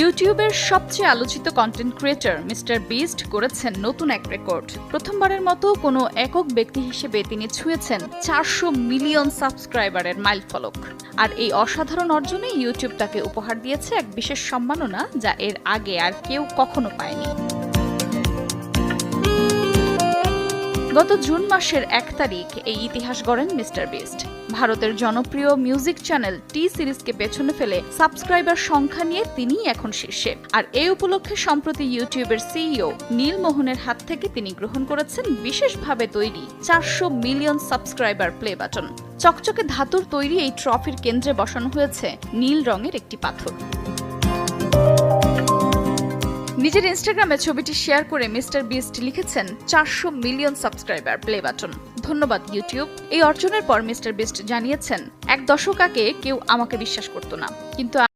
ইউটিউবের সবচেয়ে আলোচিত কন্টেন্ট ক্রিয়েটর মিস্টার বিস্ট করেছেন নতুন এক রেকর্ড প্রথমবারের মতো কোনো একক ব্যক্তি হিসেবে তিনি ছুঁয়েছেন চারশো মিলিয়ন সাবস্ক্রাইবারের মাইল ফলক। আর এই অসাধারণ অর্জনে ইউটিউব তাকে উপহার দিয়েছে এক বিশেষ সম্মাননা যা এর আগে আর কেউ কখনো পায়নি। গত জুন মাসের এক তারিখ এই ইতিহাস গড়েন মিস্টার বিস্ট। ভারতের জনপ্রিয় মিউজিক চ্যানেল টি সিরিজকে পেছনে ফেলে সাবস্ক্রাইবার সংখ্যা নিয়ে তিনিই এখন শীর্ষে। আর এই উপলক্ষে সম্প্রতি ইউটিউবের সিইও নীল মোহনের হাত থেকে তিনি গ্রহণ করেছেন বিশেষভাবে তৈরি চারশো মিলিয়ন সাবস্ক্রাইবার প্লে বাটন। চকচকে ধাতুর তৈরি এই ট্রফির কেন্দ্রে বসানো হয়েছে নীল রঙের একটি পাথর। নিজের ইনস্টাগ্রামে ছবিটি শেয়ার করে মিস্টার বিস্ট লিখেছেন, চারশো মিলিয়ন সাবস্ক্রাইবার প্লে বাটন। ধন্যবাদ ইউটিউব। এই অর্জনের পর মিস্টার বিস্ট জানিয়েছেন, এক দশক আগে কেউ আমাকে বিশ্বাস করতো না। কিন্তু